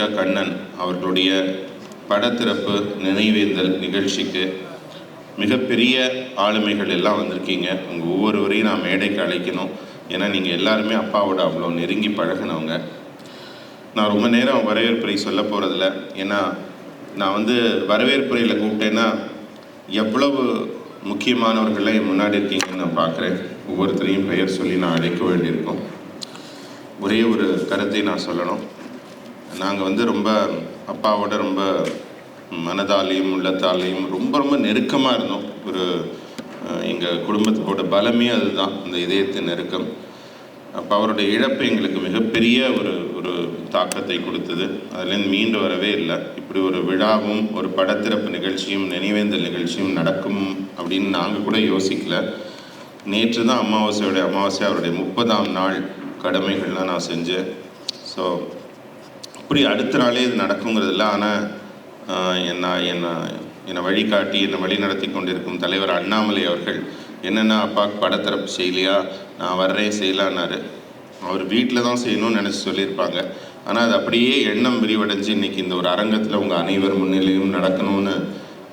தேமுதிக கண்ணன் அவர்களுடைய படத்திறப்பு நினைவேந்தல் நிகழ்ச்சிக்கு மிகப்பெரிய ஆளுமைகள் எல்லாம் வந்திருக்கீங்க. உங்கள் ஒவ்வொருவரையும் நான் மேடைக்கு அழைக்கணும். ஏன்னா நீங்கள் எல்லாருமே அப்பாவோட அவ்வளோ நெருங்கி பழகினவங்க. நான் ரொம்ப நேரம் வரவேற்புரை சொல்ல போகிறதில்ல ஏன்னா நான் வந்து வரவேற்புரையில் கூப்பிட்டேன்னா எவ்வளவு முக்கியமானவர்கள்லாம் என் முன்னாடி இருக்கீங்கன்னு நான் பார்க்குறேன். ஒவ்வொருத்தரையும் பெயர் சொல்லி நான் அழைக்க வேண்டியிருக்கும். ஒரே ஒரு கருத்தை நான் சொல்லணும். நாங்கள் வந்து ரொம்ப அப்பாவோட ரொம்ப மனதாலையும் உள்ளத்தாலையும் ரொம்ப ரொம்ப நெருக்கமாக இருந்தோம். ஒரு எங்கள் குடும்பத்தோட பலமே அதுதான் அந்த இதயத்தின் நெருக்கம். அப்போ அவருடைய இழப்பு எங்களுக்கு மிகப்பெரிய ஒரு ஒரு தாக்கத்தை கொடுத்தது. அதுலேருந்து மீண்டு வரவே இல்லை. இப்படி ஒரு விழாவும் ஒரு படத்திறப்பு நிகழ்ச்சியும் நினைவேந்தல் நிகழ்ச்சியும் நடக்கும் அப்படின்னு நாங்கள் கூட யோசிக்கல. நேற்று தான் அமாவாசையோடைய அமாவாசை அவருடைய முப்பதாம் நாள் கடமைகள்லாம் நான் செஞ்சேன். ஸோ அப்படி அடுத்த நாளே இது நடக்குங்கிறதில்ல. ஆனால் என்ன என்ன என்னை வழிகாட்டி என்னை வழி நடத்தி கொண்டிருக்கும் தலைவர் அண்ணாமலை அவர்கள் என்னென்ன அப்பாவுக்கு படத்தரப்பு செய்யலையா? நான் வர்றே செய்யலான்னாரு. அவர் வீட்டில் தான் செய்யணும்னு நினச்சி சொல்லியிருப்பாங்க. ஆனால் அது அப்படியே எண்ணம் விரிவடைஞ்சு இன்றைக்கி இந்த ஒரு அரங்கத்தில் உங்கள் அனைவர் முன்னிலையும் நடக்கணும்னு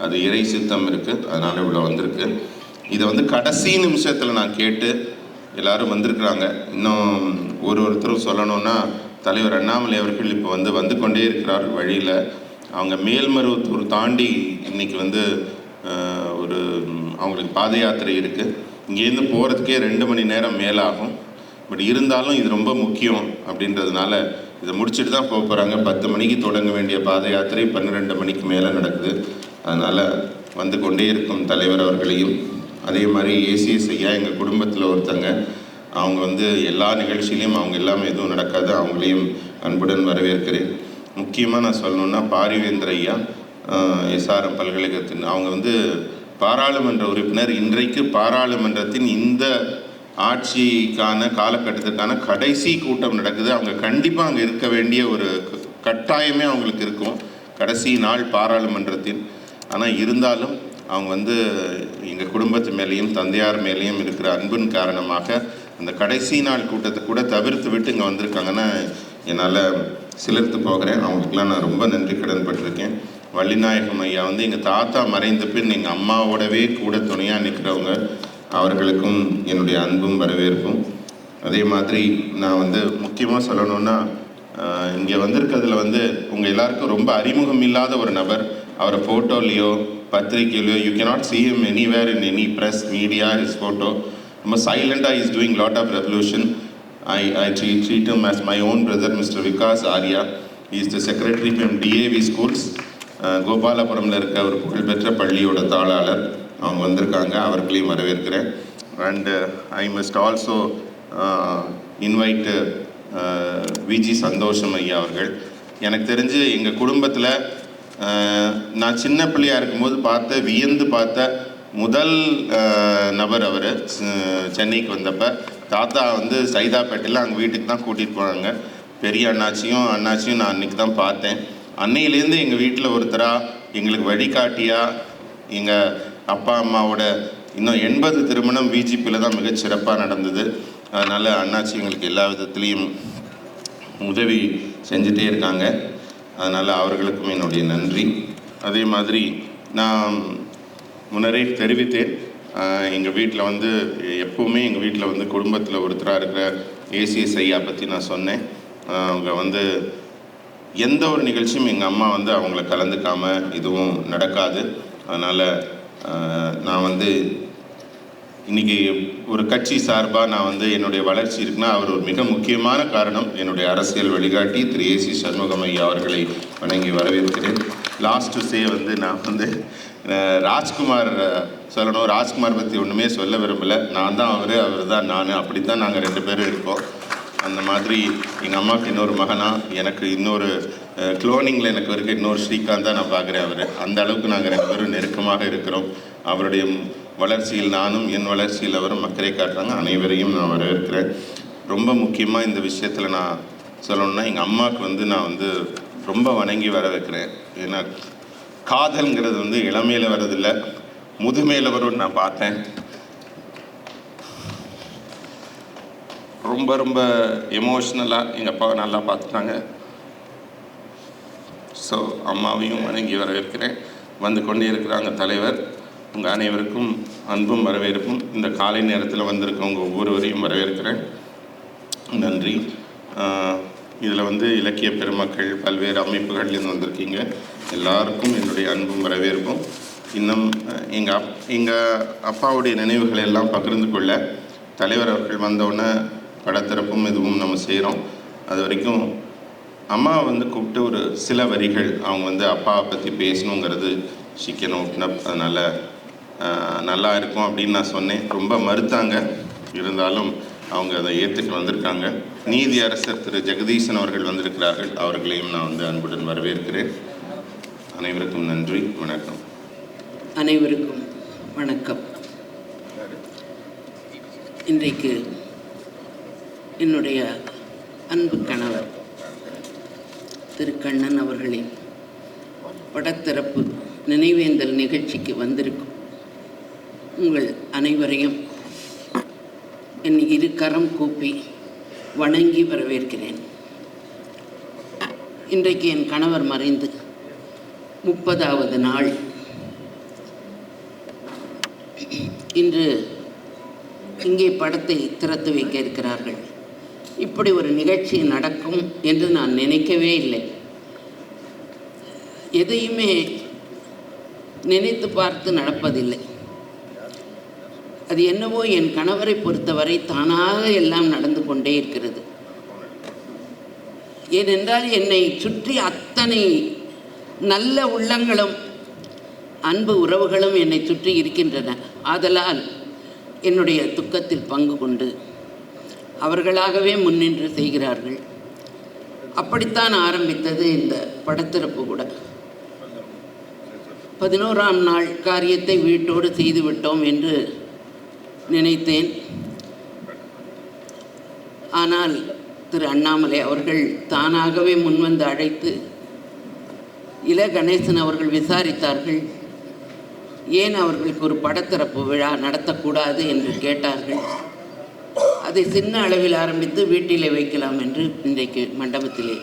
அது இறை சித்தம் இருக்குது அதனால் இவ்வளோ வந்திருக்கு. இதை வந்து கடைசி நிமிஷத்தில் நான் கேட்டு எல்லாரும் வந்திருக்கிறாங்க. இன்னும் ஒரு ஒருத்தரும் சொல்லணுன்னா தலைவர் அண்ணாமலை அவர்கள் இப்போ வந்து வந்து கொண்டே இருக்கிறார் வழியில். அவங்க மேல்மருவத்தூர் தாண்டி இன்னைக்கு வந்து ஒரு அவங்களுக்கு பாத யாத்திரை இருக்குது இங்கேருந்து போகிறதுக்கே ரெண்டு மணி நேரம் மேலாகும். பட் இருந்தாலும் இது ரொம்ப முக்கியம் அப்படின்றதுனால இதை முடிச்சுட்டு தான் போக போகிறாங்க பத்து மணிக்கு தொடங்க வேண்டிய பாத யாத்திரை பன்னிரெண்டு மணிக்கு மேலே நடக்குது. அதனால் வந்து கொண்டே இருக்கும் தலைவர் அவர்களையும். அதே மாதிரி ஏசிஎஸ் ஐயா எங்கள் குடும்பத்தில் ஒருத்தங்க அவங்க வந்து எல்லா நிகழ்ச்சியிலையும் அவங்க எல்லாமே எதுவும் நடக்காது. அவங்களையும் அன்புடன் வரவேற்கிறேன். முக்கியமாக நான் சொல்லணுன்னா பாரிவேந்திர ஐயா எஸ்ஆர்எம் பல்கலைக்கழகத்தின் அவங்க வந்து பாராளுமன்ற உறுப்பினர். இன்றைக்கு பாராளுமன்றத்தின் இந்த ஆட்சிக்கான காலகட்டத்திற்கான கடைசி கூட்டம் நடக்குது. அவங்க கண்டிப்பாக அங்கே இருக்க வேண்டிய ஒரு கட்டாயமே அவங்களுக்கு இருக்கும். கடைசி நாள் பாராளுமன்றத்தின். ஆனால் இருந்தாலும் அவங்க வந்து எங்கள் குடும்பத்து மேலேயும் தந்தையார் மேலேயும் இருக்கிற அன்பின் காரணமாக அந்த கடைசி நாள் கூட்டத்தை கூட தவிர்த்து விட்டு இங்கே வந்திருக்காங்கன்னா என்னால் சிலிர்த்து போகிறேன். அவங்களுக்குலாம் நான் ரொம்ப நன்றி கடன் பட்டிருக்கேன். வள்ளிநாயகம் ஐயா வந்து எங்கள் தாத்தா மறைந்த பின் எங்கள் அம்மாவோடவே கூட துணையாக நிற்கிறவங்க அவர்களுக்கும் என்னுடைய அன்பும் வரவேற்பும். அதே மாதிரி நான் வந்து முக்கியமாக சொல்லணும்னா இங்கே வந்திருக்கிறதுல வந்து உங்கள் எல்லாருக்கும் ரொம்ப அறிமுகம் இல்லாத ஒரு நபர். அவரை ஃபோட்டோலேயோ பத்திரிக்கையிலையோ you cannot see him anywhere in any press media his photo நம்ம சைலண்டாக is doing lot of revolution I I treat treat him as my own brother mister Vikas Arya is the secretary from DAV schools கோபாலபுரமில் இருக்க ஒரு புகழ்பெற்ற பள்ளியோட தாளாளர் அவங்க வந்திருக்காங்க அவர்களையும் வரவேற்கிறேன் and I must also invite Viji சந்தோஷம் ஐயா அவர்கள் எனக்கு தெரிஞ்சு எங்கள் குடும்பத்தில் நான் சின்ன பிள்ளையாக இருக்கும்போது பார்த்த வியந்து பார்த்த முதல் நபர் அவர் சென்னைக்கு வந்தப்போ தாத்தா வந்து சைதாப்பேட்டையில் அங்கே வீட்டுக்கு தான் கூட்டிகிட்டு போனாங்க. பெரிய அண்ணாச்சியும் அண்ணாச்சியும் நான் அன்றைக்கி தான் பார்த்தேன். அன்னையிலேருந்து எங்கள் வீட்டில் ஒருத்தராக எங்களுக்கு வழிகாட்டியாக எங்கள் அப்பா அம்மாவோட இன்னும் எண்பது திருமணம் பிஜிபியில் தான் மிகச் சிறப்பாக நடந்தது. அதனால் அண்ணாச்சி எங்களுக்கு எல்லா விதத்துலேயும் உதவி செஞ்சுட்டே இருக்காங்க. அதனால் அவர்களுக்கும் என்னுடைய நன்றி. அதே மாதிரி நான் முன்னரே தெரிவித்தேன். எங்கள் வீட்டில் வந்து எப்போவுமே எங்கள் வீட்டில் வந்து குடும்பத்தில் ஒருத்தராக இருக்கிற ஏசிஎஸ் ஐயா பற்றி நான் சொன்னேன். அவங்க வந்து எந்த ஒரு நிகழ்ச்சியும் எங்கள் அம்மா வந்து அவங்கள கலந்துக்காமல் இதுவும் நடக்காது. அதனால் நான் வந்து இன்னைக்கு ஒரு கட்சி சார்பாக நான் வந்து என்னுடைய வளர்ச்சி இருக்குன்னா அவர் ஒரு மிக முக்கியமான காரணம் என்னுடைய அரசியல் வழிகாட்டி திரு. ஏசி சண்முகம் ஐயா அவர்களை வணங்கி வரவேற்கிறேன். லாஸ்ட் டு சே வந்து நான் வந்து ராஜ்குமார் சொல்லணும். ராஜ்குமார் பற்றி ஒன்றுமே சொல்ல விரும்பலை. நான் தான் அவர் அவர் தான் நான். அப்படி தான் நாங்கள் ரெண்டு பேரும் இருக்கோம். அந்த மாதிரி எங்கள் அம்மாவுக்கு இன்னொரு மகனா எனக்கு இன்னொரு குளோனிங்கில் எனக்கு இருக்க இன்னொரு ஸ்ரீகாந்த் தான் நான் பார்க்குறேன் அவர். அந்த அளவுக்கு நாங்கள் ரெண்டு பேரும் நெருக்கமாக இருக்கிறோம். அவருடைய வளர்ச்சியில் நானும் என் வளர்ச்சியில் அவரும் அக்கறை காட்டுறாங்க. அனைவரையும் நான் வரவேற்கிறேன். ரொம்ப முக்கியமாக இந்த விஷயத்தில் நான் சொல்லணும்னா எங்கள் அம்மாவுக்கு வந்து நான் வந்து ரொம்ப வணங்கி வர வைக்கிறேன் ஏன்னா காதல்ங்கிறது வந்து இளமையில் வர்றதில்லை. முதுமையில் வரும்னு நான் பார்த்தேன். ரொம்ப ரொம்ப எமோஷ்னலாக எங்கள் அப்பாவை நல்லா பார்த்துட்டாங்க. ஸோ அம்மாவையும் வணங்கி வரவேற்கிறேன். வந்து கொண்டே இருக்கிறாங்க தலைவர். உங்கள் அனைவருக்கும் அன்பும் வரவேற்பும். இந்த காலை நேரத்தில் வந்திருக்கவங்க ஒவ்வொருவரையும் வரவேற்கிறேன். நன்றி. இதில் வந்து இலக்கிய பெருமக்கள் பல்வேறு அமைப்புகள்லேருந்து வந்திருக்கீங்க. எல்லாருக்கும் என்னுடைய அன்பும் வரவேற்பும். இன்னும் எங்கள் அப் எங்கள் அப்பாவுடைய நினைவுகளை எல்லாம் பகிர்ந்து கொள்ள தலைவர் அவர்கள் வந்தோடனே படத்திறப்பும் இதுவும் நம்ம செய்கிறோம் அது வரைக்கும் அம்மா வந்து கூப்பிட்டு ஒரு சில வரிகள் அவங்க வந்து அப்பாவை பற்றி பேசணுங்கிறது சிக்கணும் ஓப்பனப் அதனால் நல்லா இருக்கும் அப்படின்னு நான் சொன்னேன். ரொம்ப மறுத்தாங்க. இருந்தாலும் அவங்க அதை ஏற்றுட்டு வந்திருக்காங்க. நீதி அரசர் திரு. ஜெகதீசன் அவர்கள் வந்திருக்கிறார்கள். அவர்களையும் நான் வந்து அன்புடன் வரவேற்கிறேன். அனைவருக்கும் நன்றி. வணக்கம். அனைவருக்கும் வணக்கம். இன்றைக்கு என்னுடைய அன்பு கணவர் திரு. கண்ணன் அவர்களின் படத்திறப்பு நினைவேந்தல் நிகழ்ச்சிக்கு வந்திருக்கும் உங்கள் அனைவரையும் என் இரு கரம் கூப்பி வணங்கி வரவேற்கிறேன். இன்றைக்கு என் கணவர் மறைந்து முப்பதாவது நாள். இன்று இங்கே படத்தை திறத்து வைக்க இருக்கிறார்கள். இப்படி ஒரு நிகழ்ச்சி நடக்கும் என்று நான் நினைக்கவே இல்லை. எதையுமே நினைத்து பார்த்து நடப்பதில்லை. அது என்னவோ என் கணவரை பொறுத்தவரை தானாக எல்லாம் நடந்து கொண்டே இருக்கிறது. ஏனென்றால் என்னை சுற்றி அத்தனை நல்ல உள்ளங்களும் அன்பு உறவுகளும் என்னை சுற்றி இருக்கின்றன. ஆதலால் என்னுடைய துக்கத்தில் பங்கு கொண்டு அவர்களாகவே முன்னின்று செய்கிறார்கள். அப்படித்தான் ஆரம்பித்தது இந்த படத்திறப்பு கூட. பதினோராம் நாள் காரியத்தை வீட்டோடு செய்துவிட்டோம் என்று நினைத்தேன். ஆனால் திரு அண்ணாமலை அவர்கள் தானாகவே முன்வந்து அழைத்து இள கணேசன் அவர்கள் விசாரித்தார்கள். ஏன் அவர்களுக்கு ஒரு படத்திறப்பு விழா நடத்தக்கூடாது என்று கேட்டார்கள். அதை சின்ன அளவில் ஆரம்பித்து வீட்டிலே வைக்கலாம் என்று இன்றைக்கு மண்டபத்திலே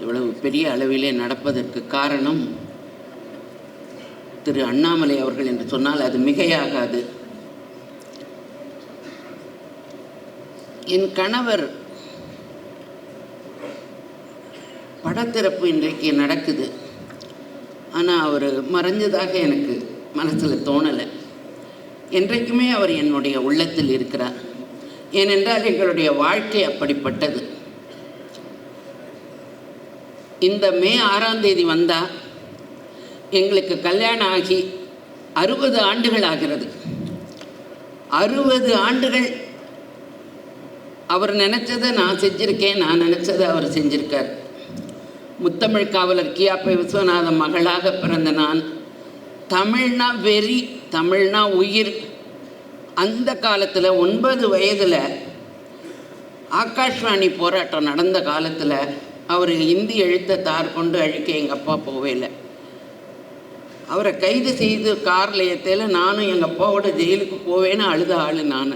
இவ்வளவு பெரிய அளவிலே நடப்பதற்கு காரணம் திரு அண்ணாமலை அவர்கள் என்று சொன்னால் அது மிகையாகாது. என் கணவர் படத்திறப்பு இன்றைக்கு நடக்குது. ஆனால் அவர் மறைஞ்சதாக எனக்கு மனசில் தோணலை. என்றைக்குமே அவர் என்னுடைய உள்ளத்தில் இருக்கிறார். ஏனென்றால் எங்களுடைய வாழ்க்கை அப்படிப்பட்டது. இந்த மே ஆறாம் தேதி வந்தால் எங்களுக்கு கல்யாணம் ஆகி அறுபது ஆண்டுகள் ஆகிறது. அறுபது ஆண்டுகள் அவர் நினச்சதை நான் செஞ்சுருக்கேன் நான் நினச்சதை அவர் செஞ்சுருக்கார். முத்தமிழ் காவலர் கியாப்பை விஸ்வநாத மகளாக பிறந்த நான். தமிழ்னா வெறி தமிழ்னா உயிர். அந்த காலத்தில் ஒன்பது வயதில் ஆகாஷ்வாணி போராட்டம் நடந்த காலத்தில் அவர் இந்தி எழுத்தை தார் கொண்டு அழிக்க எங்கள் அப்பா போவே இல்லை அவரை கைது செய்து காரில் ஏற்றையில் நானும் எங்கள் அப்பாவோட ஜெயிலுக்கு போவேன்னு அழுத ஆள் நான்.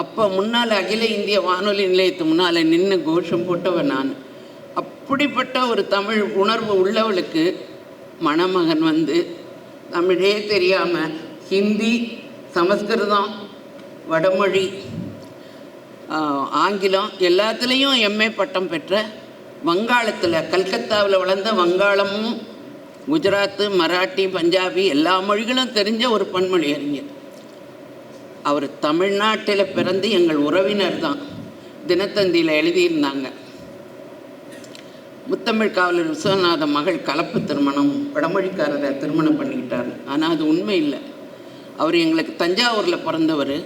அப்போ முன்னால் அகில இந்திய வானொலி நிலையத்து முன்னால் நின்று கோஷம் போட்டவன் நான். அப்படிப்பட்ட ஒரு தமிழ் உணர்வு உள்ளவளுக்கு மணமகன் வந்து தமிழே தெரியாமல் ஹிந்தி சமஸ்கிருதம் வடமொழி ஆங்கிலம் எல்லாத்துலேயும் எம்ஏ பட்டம் பெற்ற வங்காளத்தில் கல்கத்தாவில் வளர்ந்த வங்காளமும் குஜராத்து மராட்டி பஞ்சாபி எல்லா மொழிகளும் தெரிஞ்ச ஒரு பன்மொழி அறிஞர். அவர் தமிழ்நாட்டில் பிறந்து எங்கள் உறவினர் தான். தினத்தந்தியில் எழுதியிருந்தாங்க. முத்தமிழ் காவலர் விஸ்வநாத மகள் கலப்பு திருமணம் வடமொழிக்காரரை திருமணம் பண்ணிக்கிட்டார். ஆனால் அது உண்மை இல்லை. அவர் எங்களுக்கு தஞ்சாவூரில் பிறந்தவர்.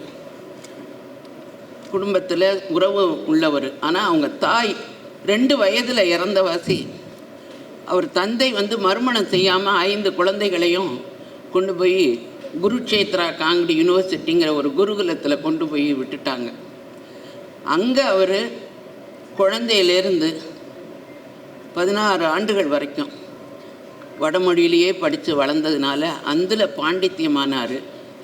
குடும்பத்தில் உறவு உள்ளவர். ஆனால் அவங்க தாய் ரெண்டு வயதில் இறந்தவாசி அவர் தந்தை வந்து மறுமணம் செய்யாமல் ஐந்து குழந்தைகளையும் கொண்டு போய் குருக்ஷேத்ரா காங்கடி யூனிவர்சிட்டிங்கிற ஒரு குருகுலத்தில் கொண்டு போய் விட்டுட்டாங்க. அங்கே அவர் குழந்தையிலேருந்து பதினாறு ஆண்டுகள் வரைக்கும் வடமொழியிலேயே படித்து வளர்ந்ததுனால அதில் பாண்டித்யமானார்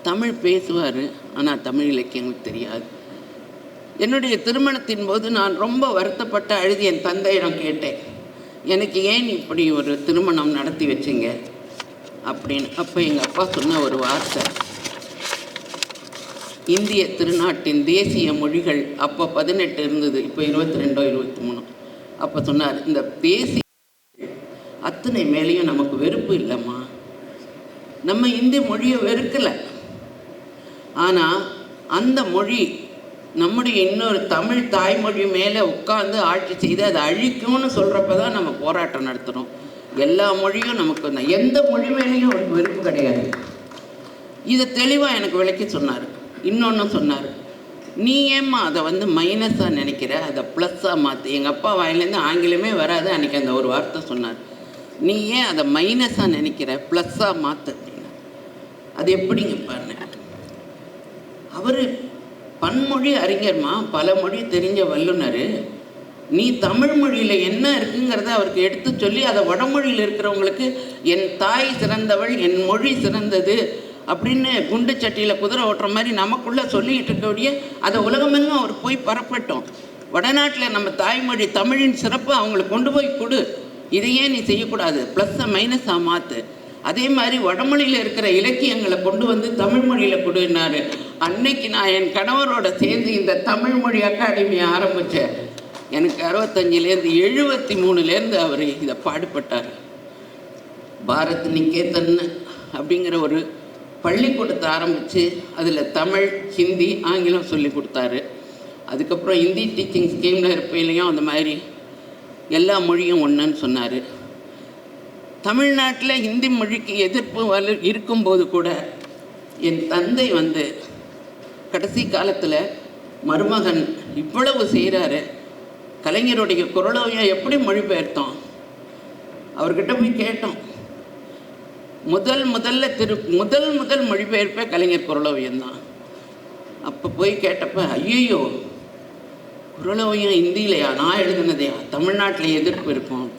தமிழ் பேசுவார் ஆனால் தமிழ் இலக்கியங்களுக்கு தெரியாது. என்னுடைய திருமணத்தின் போது நான் ரொம்ப வருத்தப்பட்ட அழுதி என் தந்தையிடம் கேட்டேன் எனக்கு ஏன் இப்படி ஒரு திருமணம் நடத்தி வச்சீங்க? அப்படின்னு. அப்போ எங்கள் அப்பா சொன்ன ஒரு வார்த்தை. இந்திய திருநாட்டின் தேசிய மொழிகள் அப்போ பதினெட்டு இருந்தது இப்போ இருபத்தி ரெண்டோ இருபத்தி மூணு அப்போ சொன்னார் இந்த தேசிய அத்தனை மேலேயும் நமக்கு வெறுப்பு இல்லைம்மா. நம்ம இந்தி மொழியை வெறுக்கலை. ஆனால் அந்த மொழி நம்முடைய இன்னொரு தமிழ் தாய்மொழி மேலே உட்கார்ந்து ஆட்சி செய்து அதை அழிக்கும்னு சொல்கிறப்ப தான் நம்ம போராட்டம் நடத்துகிறோம் எல்லா மொழியும் நமக்கு வந்து எந்த மொழி மேலேயும் அவருக்கு வெறுப்பு கிடையாது. இதை தெளிவாக எனக்கு விளக்கி சொன்னார். இன்னொன்று சொன்னார். நீ ஏம்மா அதை வந்து மைனஸாக நினைக்கிற? அதை ப்ளஸ்ஸாக மாற்று எங்கள் அப்பா வாயிலேருந்து ஆங்கிலமே வராது. அன்றைக்கி அந்த ஒரு வார்த்தை சொன்னார். நீ ஏன் அதை மைனஸாக நினைக்கிற? ப்ளஸ்ஸாக மாற்று அது எப்படிங்க பாருங்க. அவர் பன்மொழி அறிஞர்மா பல மொழி தெரிஞ்ச வல்லுனர் நீ தமிழ் மொழியில் என்ன இருக்குங்கிறத அவருக்கு எடுத்து சொல்லி அதை வடமொழியில் இருக்கிறவங்களுக்கு என் தாய் சிறந்தவள் என் மொழி சிறந்தது அப்படின்னு குண்டு சட்டியில் குதிரை ஓட்டுற மாதிரி நமக்குள்ளே சொல்லிக்கிட்டு இருக்கக்கூடிய அதை உலகமெங்கும் அவர் போய் பரப்பட்டோம். வடநாட்டில் நம்ம தாய்மொழி தமிழின் சிறப்பு அவங்களுக்கு கொண்டு போய் கொடு. இதையே நீ செய்யக்கூடாது. ப்ளஸ்ஸை மைனஸாக மாற்று அதே மாதிரி வடமொழியில் இருக்கிற இலக்கியங்களை கொண்டு வந்து தமிழ் மொழியில் கொடுனாரு அன்னைக்கு நான் என் கணவரோட சேர்ந்து இந்த தமிழ் மொழி அகாடமியை ஆரம்பித்தேன் எனக்கு அறுபத்தஞ்சிலேருந்து எழுபத்தி மூணுலேருந்து அவர் இதை பாடுபட்டார். பாரத் நிகேதன் அப்படிங்கிற ஒரு பள்ளிக்கூடத்தை ஆரம்பித்து அதில் தமிழ் ஹிந்தி ஆங்கிலம் சொல்லி கொடுத்தாரு. அதுக்கப்புறம் ஹிந்தி டீச்சிங் ஸ்கீமில் இருப்பையிலையும் அந்த மாதிரி எல்லா மொழியும் ஒன்றுன்னு சொன்னார். தமிழ்நாட்டில் ஹிந்தி மொழிக்கு எதிர்ப்பு வலு இருக்கும்போது கூட என் தந்தை வந்து கடைசி காலத்தில் மருமகன் இவ்வளவு செய்கிறாரு கலைஞருடைய குரலோவியம் எப்படி மொழிபெயர்த்தோம்? அவர்கிட்ட போய் கேட்டோம். முதல் முதல்ல திரு முதல் முதல் மொழிபெயர்ப்பே கலைஞர் குரலோவியம் தான் அப்போ போய் கேட்டப்ப ஐயோ குரலோவியம் ஹிந்தியிலையா நான் எழுதுனதையா? தமிழ்நாட்டில் எதிர்ப்பு இருக்கும்.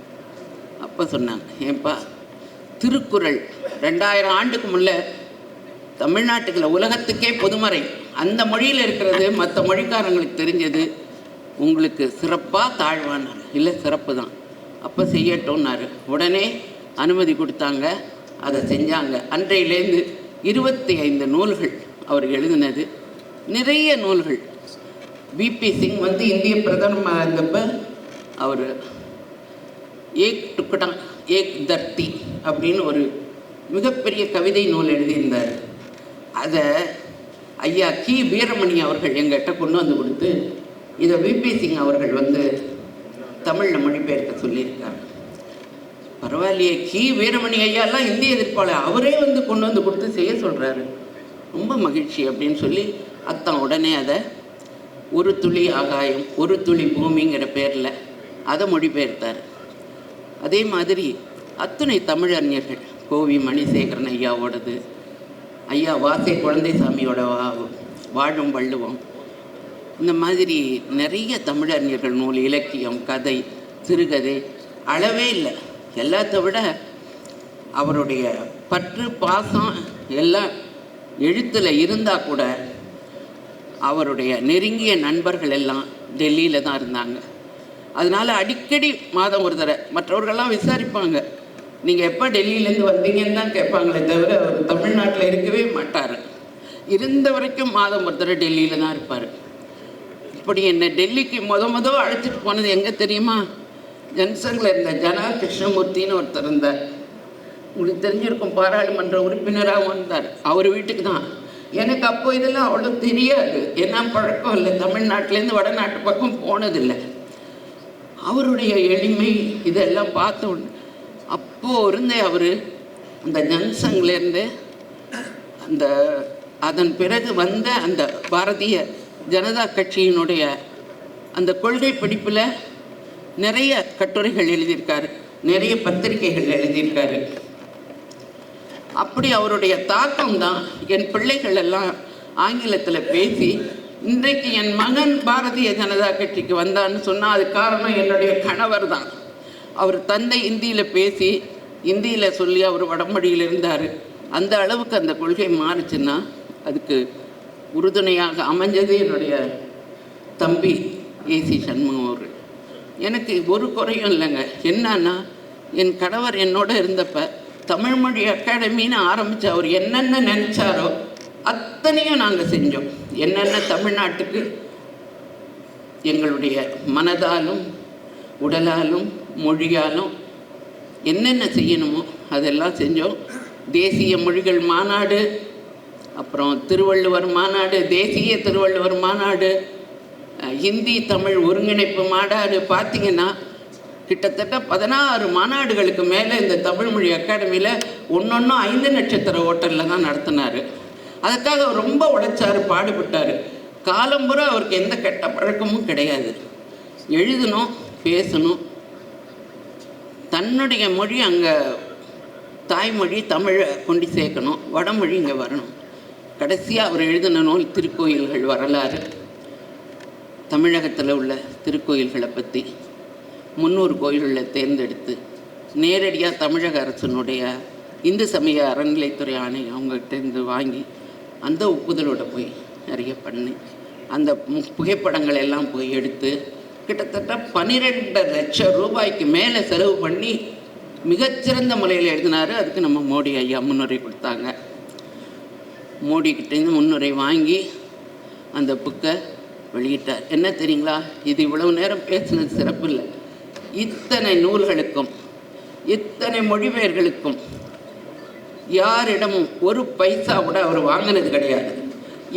அப்போ சொன்னாங்க ஏன்பா திருக்குறள் ரெண்டாயிரம் ஆண்டுக்கு முன்ன தமிழ்நாட்டுக்குள்ள உலகத்துக்கே பொதுமறை. அந்த மொழியில் இருக்கிறது மற்ற மொழிக்காரங்களுக்கு தெரிஞ்சது. உங்களுக்கு சிறப்பாக தாழ்வானார். இல்லை சிறப்பு தான். அப்போ செய்யட்டோன்னாரு உடனே அனுமதி கொடுத்தாங்க. அதை செஞ்சாங்க. அன்றையிலேருந்து இருபத்தி ஐந்து நூல்கள் அவர் எழுதினது. நிறைய நூல்கள். பிபி சிங் வந்து இந்திய பிரதமராக இருந்தப்ப அவர் ஏக் டுக்கடம் ஏக் தர்த்தி அப்படின்னு ஒரு மிகப்பெரிய கவிதை நூல் எழுதியிருந்தார். அதை ஐயா கி வீரமணி அவர்கள் எங்கிட்ட கொண்டு வந்து கொடுத்து இதை விபி சிங் அவர்கள் வந்து தமிழில் மொழிபெயர்க்க சொல்லியிருக்காங்க. பரவாயில்லையே கி. வீரமணி ஐயாலாம் இந்திய எதிர்ப்பாளர். அவரே வந்து கொண்டு வந்து கொடுத்து செய்ய சொல்கிறாரு ரொம்ப மகிழ்ச்சி அப்படின்னு சொல்லி அத்தான் உடனே அதை ஒரு துளி ஆகாயம் ஒரு துளி பூமிங்கிற பேரில் அதை மொழிபெயர்த்தார். அதே மாதிரி அத்துணை தமிழறிஞர்கள் கோவி மணிசேகரன் ஐயாவோடது ஐயா வாசை குழந்தைசாமியோட வா வாழும் வள்ளுவம் இந்த மாதிரி நிறைய தமிழறிஞர்கள் நூல் இலக்கியம் கதை சிறுகதை அளவே இல்லை. எல்லாத்த விட அவருடைய பற்று பாசம் எல்லாம் எழுத்தில் இருந்தால் கூட அவருடைய நெருங்கிய நண்பர்கள் எல்லாம் டெல்லியில் தான் இருந்தாங்க. அதனால் அடிக்கடி மாதம் ஒரு தடவை மற்றவர்கள்லாம் விசாரிப்பாங்க. நீங்கள் எப்போ டெல்லியிலேருந்து வந்தீங்கன்னு தான் கேட்பாங்களே தவிர அவர் தமிழ்நாட்டில் இருக்கவே மாட்டார். இருந்த வரைக்கும் மாதம் ஒரு தடவை டெல்லியில் தான் இருப்பார். இப்படி என்னை டெல்லிக்கு முத முத அழைச்சிட்டு போனது எங்கே தெரியுமா? ஜன்சங்கில் இருந்த ஜனா கிருஷ்ணமூர்த்தின்னு ஒருத்தர் இருந்தார். உங்களுக்கு தெரிஞ்சிருக்கும் பாராளுமன்ற உறுப்பினராகவும் இருந்தார். அவர் வீட்டுக்கு தான். எனக்கு அப்போ இதெல்லாம் அவ்வளோ தெரியாது. என்ன பழக்கம் இல்லை. தமிழ்நாட்டிலேருந்து வடநாட்டு பக்கம் போனதில்லை. அவருடைய எளிமை இதெல்லாம் பார்த்த உடனே அப்போது இருந்தே அவர் அந்த ஜன்சங்லேருந்து அந்த அதன் பிறகு வந்த அந்த பாரதிய ஜனதா கட்சியினுடைய அந்த கொள்கை படிப்பில் நிறைய கட்டுரைகள் எழுதியிருக்காரு. நிறைய பத்திரிகைகள் எழுதியிருக்காரு. அப்படி அவருடைய தாக்கம் தான் என் பிள்ளைகள் எல்லாம் ஆங்கிலத்தில் பேசி இன்றைக்கு என் மகன் பாரதிய ஜனதா கட்சிக்கு வந்தான்னு சொன்னால் அது காரணம் என்னுடைய கணவர் தான். அவர் தந்தை இந்தியில் பேசி இந்தியில் சொல்லி அவர் வடமொழியில் இருந்தார். அந்த அளவுக்கு அந்த கொள்கை மாறுச்சுன்னா அதுக்கு உறுதுணையாக அமைஞ்சது என்னுடைய தம்பி ஏசி சண்முகம் அவர்கள் எனக்கு ஒரு குறையும் இல்லைங்க. என்னன்னா என் கணவர் என்னோட இருந்தப்ப தமிழ்மொழி அகாடமின்னு ஆரம்பித்த அவர் என்னென்ன நினச்சாரோ அத்தனையும் நாங்கள் செஞ்சோம். என்னென்ன தமிழ்நாட்டுக்கு எங்களுடைய மனதாலும் உடலாலும் மொழியாலும் என்னென்ன செய்யணுமோ அதெல்லாம் செஞ்சோம். தேசிய மொழிகள் மாநாடு அப்புறம் திருவள்ளுவர் மாநாடு தேசிய திருவள்ளுவர் மாநாடு ஹிந்தி தமிழ் ஒருங்கிணைப்பு மாநாடு பார்த்தீங்கன்னா கிட்டத்தட்ட பதினாறு மாநாடுகளுக்கு மேலே இந்த தமிழ்மொழி அகாடமியில் ஒன்றொன்றும் ஐந்து நட்சத்திர ஹோட்டலில் தான் நடத்தினார். அதுக்காக அவர் ரொம்ப உழைச்சார் பாடுபட்டார். காலம்புற அவருக்கு எந்த கெட்ட பழக்கமும் கிடையாது. எழுதணும் பேசணும். தன்னுடைய மொழி அங்கே தாய்மொழி தமிழை கொண்டு சேர்க்கணும். வடமொழி இங்கே வரணும். கடைசியாக அவர் எழுதின நூல் திருக்கோயில்கள் வரலாறு. தமிழகத்தில் உள்ள திருக்கோயில்களை பற்றி முந்நூறு கோயில்களை தேர்ந்தெடுத்து நேரடியாக தமிழக அரசினுடைய இந்து சமய அறநிலைத்துறை ஆணை அவங்ககிட்டேருந்து வாங்கி அந்த ஒப்புதலோட போய் நிறைய பண்ணி அந்த புகைப்படங்கள் எல்லாம் போய் எடுத்து கிட்டத்தட்ட பன்னிரெண்டு லட்சம் ரூபாய்க்கு மேலே செலவு பண்ணி மிகச்சிறந்த முறையில் எழுதினார். அதுக்கு நம்ம மோடி ஐயா முன்னுரை கொடுத்தாங்க. மோடிக்கிட்டேருந்து முன்னுரை வாங்கி அந்த புக்கை வெளியிட்டார். என்ன தெரியுங்களா? இது இவ்வளவு நேரம் பேசினது சிறப்பு இல்லை இத்தனை நூல்களுக்கும் இத்தனை மொழிபெயர்களுக்கும் யாரிடமும் ஒரு பைசா கூட அவர் வாங்கினது கிடையாது.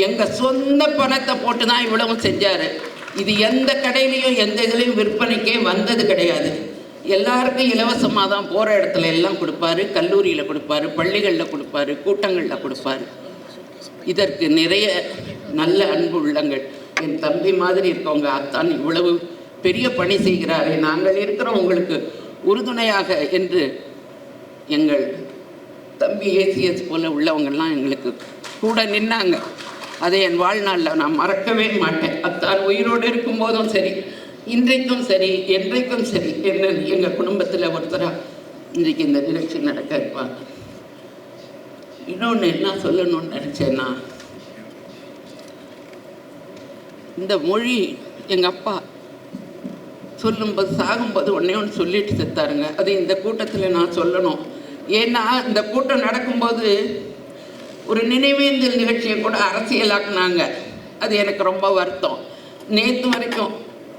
எங்கள் சொந்த பணத்தை போட்டு தான் இவ்வளவும் செஞ்சார். இது எந்த கடையிலையும் எந்த இதுலேயும் விற்பனைக்கே வந்தது கிடையாது. எல்லாருக்கும் இலவசமாக தான் போகிற இடத்துல எல்லாம் கொடுப்பாரு. கல்லூரியில் கொடுப்பாரு பள்ளிகளில் கொடுப்பாரு கூட்டங்களில் கொடுப்பாரு. இதற்கு நிறைய நல்ல அன்பு உள்ளங்கள். என் தம்பி மாதிரி இருக்கவங்க அத்தான் இவ்வளவு பெரிய பணி செய்கிறாரே நாங்கள் இருக்கிறோம் உங்களுக்கு உறுதுணையாக என்று எங்கள் தம்பி ஏசிஎஸ் போல உள்ளவங்கள்லாம் எங்களுக்கு கூட நின்னாங்க. அதை என் வாழ்நாளில் நான் மறக்கவே மாட்டேன். அத்தான் உயிரோடு இருக்கும்போதும் சரி இன்றைக்கும் சரி என்றைக்கும் சரி என்ன எங்கள் குடும்பத்தில் ஒருத்தராக இன்றைக்கு இந்த நிகழ்ச்சி நடக்க இருப்பாங்க. இன்னொன்று என்ன சொல்லணும்னு நினச்சேன்னா இந்த மொழி எங்கள் அப்பா சொல்லும்போது சாகும்போது ஒன்றே ஒன்று சொல்லிட்டு செத்தாருங்க. அது இந்த கூட்டத்தில் நான் சொல்லணும். ஏன்னா இந்த கூட்டம் நடக்கும்போது ஒரு நினைவேந்தல் நிகழ்ச்சியை கூட அரசியலாக்குனாங்க. அது எனக்கு ரொம்ப வருத்தம். நேற்று வரைக்கும்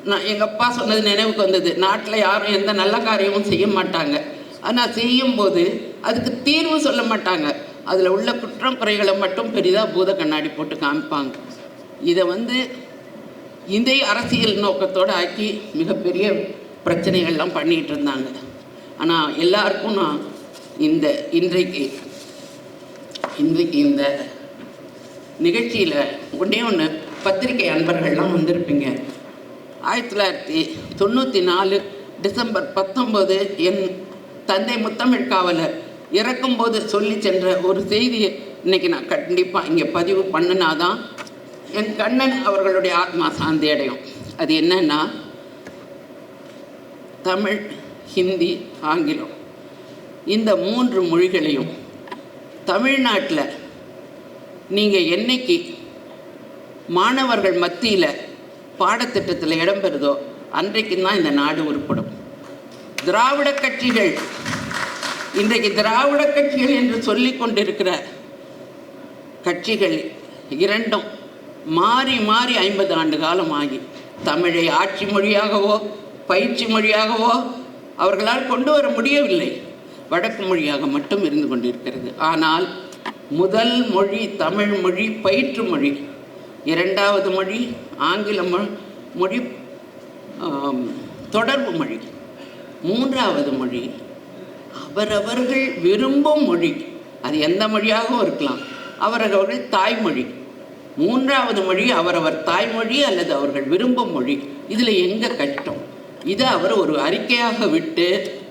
நான் எங்கள் அப்பா சொன்னது நினைவுக்கு வந்தது. நாட்டில் யாரும் எந்த நல்ல காரியமும் செய்ய மாட்டாங்க. ஆனால் செய்யும்போது அதுக்கு தீர்வு சொல்ல மாட்டாங்க. அதில் உள்ள குற்றம் குறைகளை மட்டும் பெரிதாக பூத கண்ணாடி போட்டு காமிப்பாங்க. இதை வந்து இந்திய அரசியல் நோக்கத்தோடு ஆக்கி மிகப்பெரிய பிரச்சனைகள்லாம் பண்ணிகிட்டு இருந்தாங்க. ஆனால் எல்லாருக்கும் நான் இந்த இன்றைக்கு இன்றைக்கு இந்த நிகழ்ச்சியில் ஒன்றே ஒன்று பத்திரிகை அன்பர்கள்லாம் வந்திருப்பீங்க. ஆயிரத்தி தொள்ளாயிரத்தி தொண்ணூற்றி நாலு டிசம்பர் பத்தொம்போது என் தந்தை முத்தமிழ் காவலர் இறக்கும்போது சொல்லி சென்ற ஒரு செய்தியை இன்னைக்கு நான் கண்டிப்பாக இங்கே பதிவு பண்ணினாதான் என் கண்ணன் அவர்களுடைய ஆத்மா சாந்தி அடையும். அது என்னன்னா தமிழ் ஹிந்தி ஆங்கிலம் இந்த மூன்று மொழிகளையும் தமிழ்நாட்டில் நீங்கள் என்னைக்கு மாணவர்கள் மத்தியில் பாடத்திட்டத்தில் இடம்பெறுதோ அன்றைக்கு தான் இந்த நாடு உருப்படும். திராவிட கட்சிகள் இன்றைக்கு திராவிட கட்சிகள் என்று சொல்லிக் கொண்டிருக்கிற கட்சிகள் இரண்டும் மாறி மாறி ஐம்பது ஆண்டு காலம் ஆகி தமிழை ஆட்சி மொழியாகவோ பயிற்சி மொழியாகவோ அவர்களால் கொண்டு வர முடியவில்லை. வடக்கு மொழியாக மட்டும் இருந்து கொண்டிருக்கிறது. ஆனால் முதல் மொழி தமிழ் மொழி பயிற்று மொழி. இரண்டாவது மொழி ஆங்கில மொ- மொழி தொடர்பு மொழி. மூன்றாவது மொழி அவரவர்கள் விரும்பும் மொழி. அது எந்த மொழியாகவும் இருக்கலாம். அவரவர்கள் தாய்மொழி. மூன்றாவது மொழி அவரவர் தாய்மொழி அல்லது அவர்கள் விரும்பும் மொழி. இதில் எங்கே கஷ்டம்? இதை அவர் ஒரு அறிக்கையாக விட்டு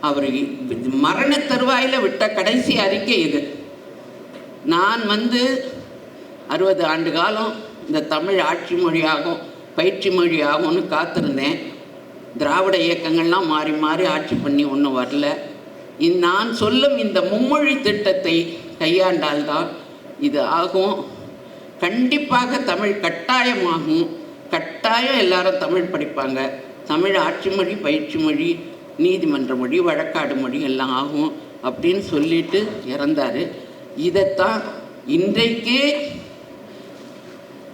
அவர் மரண தருவாயில் விட்ட கடைசி அறிக்கை இது. நான் வந்து அறுபது ஆண்டு காலம் இந்த தமிழ் ஆட்சி மொழியாகும் பயிற்சி மொழியாகும்னு காத்திருந்தேன். திராவிட இயக்கங்கள்லாம் மாறி மாறி ஆட்சி பண்ணி ஒன்றும் வரல. இந் நான் சொல்லும் இந்த மும்மொழி திட்டத்தை கையாண்டால்தான் இது ஆகும். கண்டிப்பாக தமிழ் கட்டாயமாகும். கட்டாயம் எல்லாரும் தமிழ் படிப்பாங்க. தமிழ் ஆட்சி மொழி பயிற்சி மொழி நீதிமன்ற மொழி வழக்காடு மொழி எல்லாம் ஆகும் அப்படின்னு சொல்லிட்டு இறந்தார். இதைத்தான் இன்றைக்கே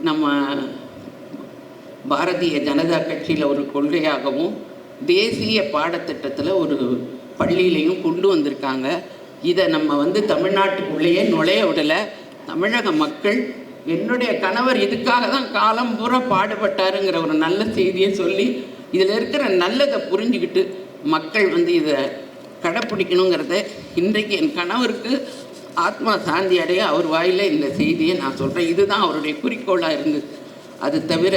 நம்ம பாரதிய ஜனதா கட்சியில் ஒரு கொள்கையாகவும் தேசிய பாடத்திட்டத்தில் ஒரு பள்ளியிலையும் கொண்டு வந்திருக்காங்க. இதை நம்ம வந்து தமிழ்நாட்டுக்குள்ளேயே நுழைய விடலை. தமிழக மக்கள் என்னுடைய கணவர் இதுக்காக தான் காலம் பூரா பாடுபட்டாருங்கிற ஒரு நல்ல செய்தியை சொல்லி இதில் இருக்கிற நல்லதை புரிஞ்சுக்கிட்டு மக்கள் வந்து இதை கடைப்பிடிக்கணுங்கிறத இன்றைக்கு என் கணவருக்கு ஆத்மா சாந்தி அடைய அவர் வாயில் இந்த செய்தியை நான் சொல்கிறேன் இதுதான் அவருடைய குறிக்கோளாக இருந்தது அது தவிர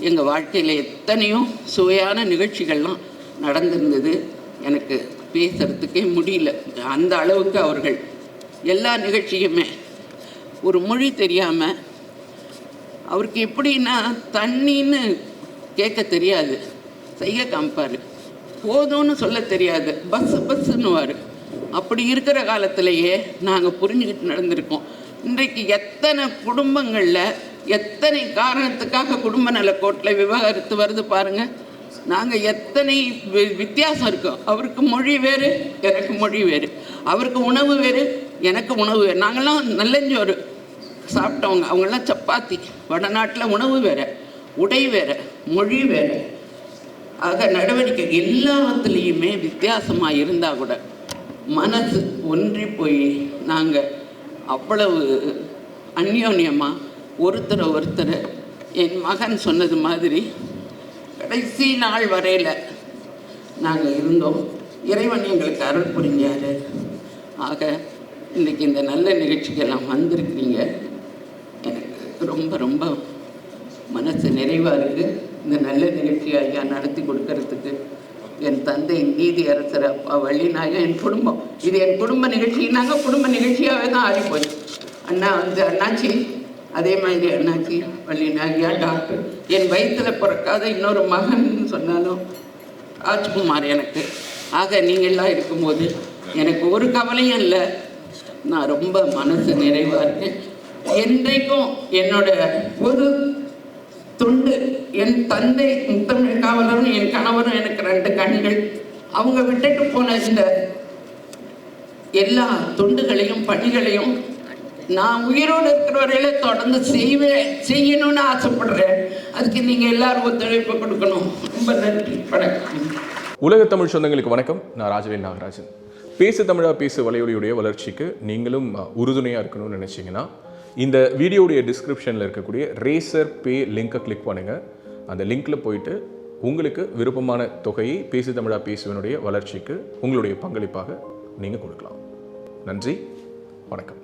எங்கள் வாழ்க்கையில் எத்தனையோ சுவையான நிகழ்ச்சிகள்லாம் நடந்திருந்தது. எனக்கு பேசுகிறதுக்கே முடியல. அந்த அளவுக்கு அவர்கள் எல்லா நிகழ்ச்சியுமே ஒரு மொழி தெரியாமல் அவருக்கு எப்படின்னா தண்ணின்னு கேட்க தெரியாது. செய்ய காமிப்பார். போதும்னு சொல்ல தெரியாது. பஸ் பஸ்ஸுன்னுவார். அப்படி இருக்கிற காலத்திலேயே நாங்கள் புரிஞ்சுக்கிட்டு நடந்திருக்கோம். இன்றைக்கு எத்தனை குடும்பங்களில் எத்தனை காரணத்துக்காக குடும்ப நலக்கோட்டில் விவாகரத்து வருது பாருங்கள் நாங்கள் எத்தனை வி- வித்தியாசம் இருக்கோம் அவருக்கு மொழி வேறு எனக்கு மொழி வேறு. அவருக்கு உணவு வேறு எனக்கு உணவு வேறு. நாங்கள்லாம் நல்லஞ்சோறு சாப்பிட்டவங்க. அவங்கெல்லாம் சப்பாத்தி. வடநாட்டில் உணவு வேறு உடை வேறு மொழி வேறு. ஆக நடவடிக்கை எல்லாத்துலேயுமே வித்தியாசமாக இருந்தால் கூட மனசு ஒன்றி போய் நாங்கள் அவ்வளவு அந்யோன்யமாக ஒருத்தரை ஒருத்தர் என் மகன் சொன்னது மாதிரி கடைசி நாள் வரையில் நாங்கள் இருந்தோம். இறைவன் எங்களுக்கு அருள் புரிஞ்சார். ஆக இன்றைக்கி இந்த நல்ல நிகழ்ச்சிக்கெல்லாம் வந்திருக்கிறீங்க. எனக்கு ரொம்ப ரொம்ப மனசு நிறைவாக இருக்குது இந்த நல்ல நிகழ்ச்சியாக ஐயா நடத்தி கொடுக்கறதுக்கு. என் தந்தை நீதி அரசர் அப்பா வள்ளிநாயகம் என் குடும்பம். இது என் குடும்ப நிகழ்ச்சினாங்க குடும்ப நிகழ்ச்சியாகவே தான் ஆகி போச்சு அண்ணா வந்து அண்ணாச்சி அதே மாதிரி அண்ணாச்சி வள்ளிநாயகியா டாக்டர். என் வயிற்றில் பிறக்காத இன்னொரு மகன் சொன்னாலும் ராஜ்குமார் எனக்கு. ஆக நீங்கள்லாம் இருக்கும்போது எனக்கு ஒரு கவலையும் இல்லை. நான் ரொம்ப மனசு நிறைவாக இருக்கேன். என்றைக்கும் என்னோட ஒரு தொண்டு என் தந்தை முத்தமிழ் காவலரும் என் கணவரும் எனக்கு ரெண்டு கண்கள். அவங்க விட்டுட்டு போன இந்த எல்லா தொண்டுகளையும் பணிகளையும் நான் உயிரோடு இருக்கிற வரையில தொடர்ந்து செய்வேன். செய்யணும்னு ஆசைப்படுறேன். அதுக்கு நீங்கள் எல்லாரும் ஒத்துழைப்பு கொடுக்கணும். ரொம்ப நன்றி. வணக்கம். உலக தமிழ் சொந்தங்களுக்கு வணக்கம். நான் ராஜவேல் நாகராஜன். பேசு தமிழா பேசு வலையொலியுடைய வளர்ச்சிக்கு நீங்களும் உறுதுணையாக இருக்கணும்னு நினச்சிங்கன்னா இந்த வீடியோடைய டிஸ்கிரிப்ஷனில் இருக்கக்கூடிய ரேசர் பே லிங்கை கிளிக் பண்ணுங்கள் அந்த லிங்க்கில் போயிட்டு உங்களுக்கு விருப்பமான தொகையை பேசு தமிழா பேசுவனுடைய வளர்ச்சிக்கு உங்களுடைய பங்களிப்பாக நீங்கள் கொடுக்கலாம். நன்றி. வணக்கம்.